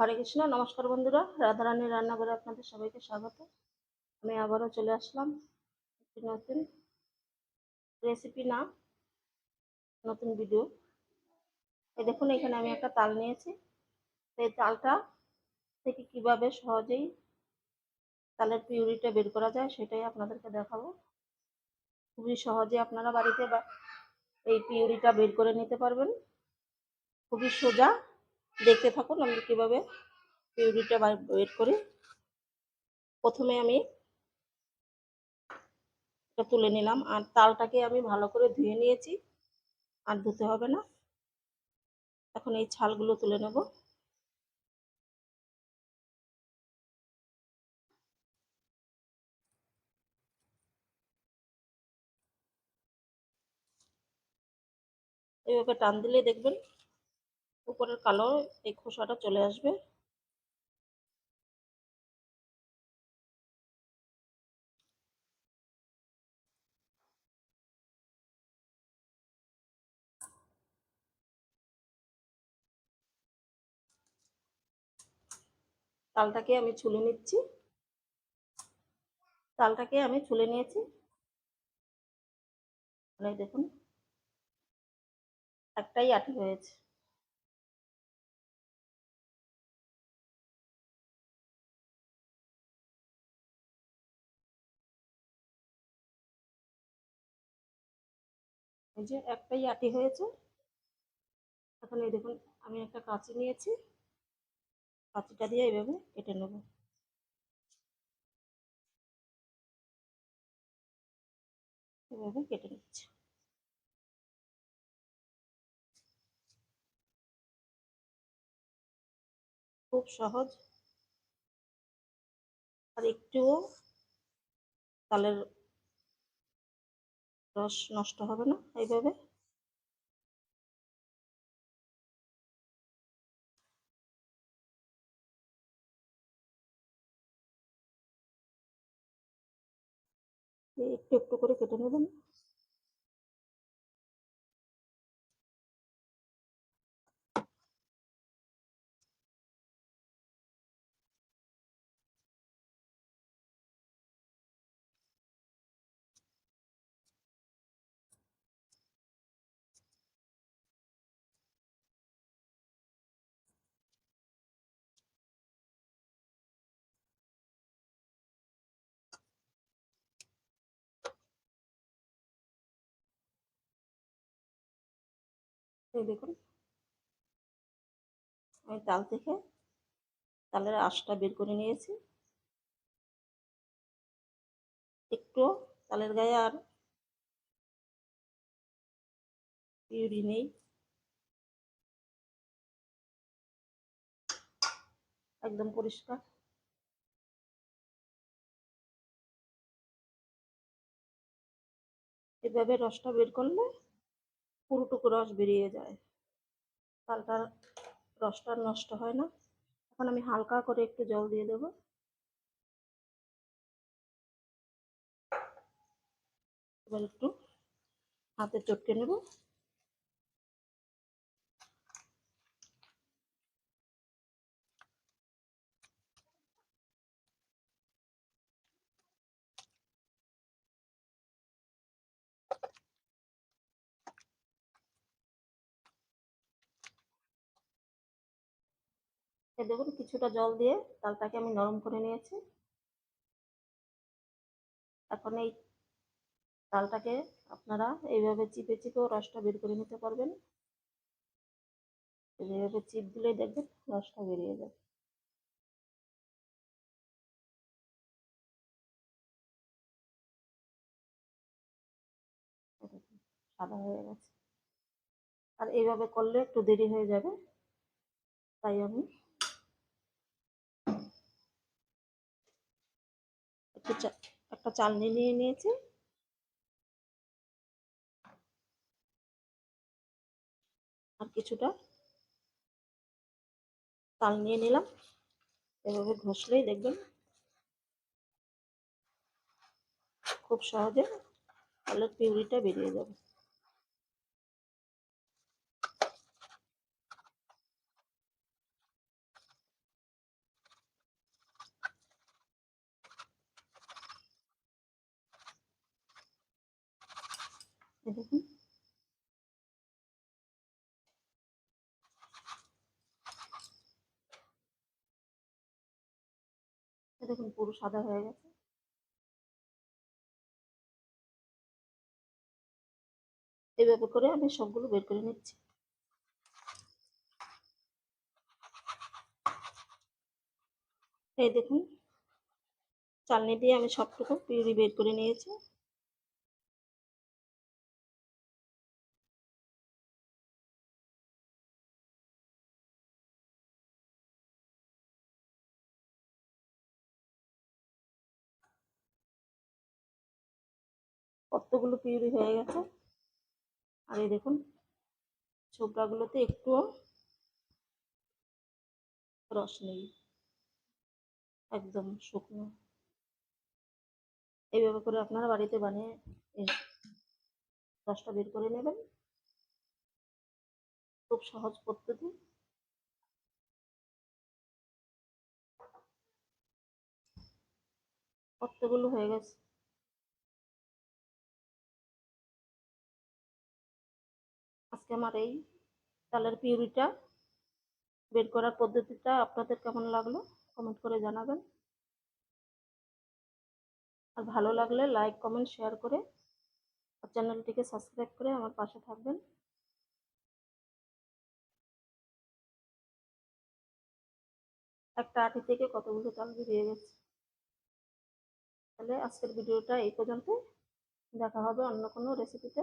হরে কৃষ্ণ, নমস্কার বন্ধুরা। রাধারানীর রান্নাঘরে আপনাদের সবাইকে স্বাগত। আমি আবারও চলে আসলাম একটি নতুন রেসিপি না, নতুন ভিডিও এই দেখুন, এখানে আমি একটা তাল নিয়েছি। এই তালটা থেকে কীভাবে সহজেই তালের পিউরিটা বের করা যায় সেটাই আপনাদেরকে দেখাবো। খুবই সহজে আপনারা বাড়িতে এই পিউরিটা বের করে নিতে পারবেন। খুবই সোজা দেখতে থাকুন আমি কীভাবে পিউরিটা বের করি। প্রথমে আমি তুলে নিলাম আর তালটাকে আমি ভালো করে ধুয়ে নিয়েছি, আর ধুতে হবে না। এখন এই ছালগুলো তুলে নেব। এইভাবে টান দিলে দেখবেন উপরের কালো এই খোসাটা চলে আসবে। তালটাকে আমি ছুলে নিচ্ছি। তালটাকে আমি ছুলে নিয়েছি। দেখুন, একটাই আটি হয়েছে এই যে একটাই আটি হয়েছে। এখন এই দেখুন, আমি একটা কাঁচি নিয়েছি। কাঁচিটা দিয়ে এইভাবে কেটে নেব। এভাবে কেটে নিচ্ছি। খুব সহজ। আর একটুও তালের রস নষ্ট হবে না এইভাবে। একটু একটু করে কেটে নেবেন। এই দেখুন। আমি তাল থেকে তালের আঁশটা বের করে নিয়েছি। একটু তালের গায়ে আর পিউরি নেই। একদম পরিষ্কার। এভাবে রসটা বের করলে পুরোটুকু রস বেরিয়ে যায়। তালটার রসটা নষ্ট হয় না। এখন আমি হালকা করে একটু জল দিয়ে দেব। এবার একটু হাতে চটকে নেব। দেখুন, কিছুটা জল দিয়ে তালটাকে আমি নরম করে নিয়েছি। এখন এই তালটাকে আপনারা এইভাবে চিপে চিপেও রসটা বের করে নিতে পারবেন। এইভাবে চিপ দিলেই দেখবেন রসটা বেরিয়ে যাবে। সাদা হয়ে গেছে। আর এইভাবে করলে একটু দেরি হয়ে যাবে, তাই আমি একটু একটা চালনি নিয়ে নিয়েছি। আর কিছুটা তাল নিয়ে নিলাম। এভাবে ঘষলেই দেখবেন খুব সহজে তালের পিউরিটা বেরিয়ে যাবে। এই দেখুন দেখুন পুরো সাদা হয়ে গেছে। এইভাবে করে আমি সবগুলো বের করে নিচ্ছি। এই দেখুন, চালনি দিয়ে আমি সবটুকু পিউরি বের করে নিয়েছি। কতগুলো পিউরি হয়ে গেছে। আর এই দেখুন ছোবড়াগুলোতে একটুও রস নেই, একদম শুকনো। এইভাবে করে আপনারা বাড়িতে বানিয়ে রসটা বের করে নেবেন। খুব সহজ পদ্ধতি। কতগুলো হয়ে গেছে? আজকে আমার এই চালের পিউরিটা বের করার পদ্ধতিটা আপনাদের কেমন লাগল কমেন্ট করে জানাবেন। আর ভালো লাগলে লাইক কমেন্ট শেয়ার করে আর চ্যানেলটিকে সাবস্ক্রাইব করে আমার পাশে থাকবেন। একটা আটি থেকে কতগুলো চাল বেরিয়ে গেছে? তাহলে আজকের ভিডিওটা এই পর্যন্ত দেখা হবে অন্য কোনো রেসিপিতে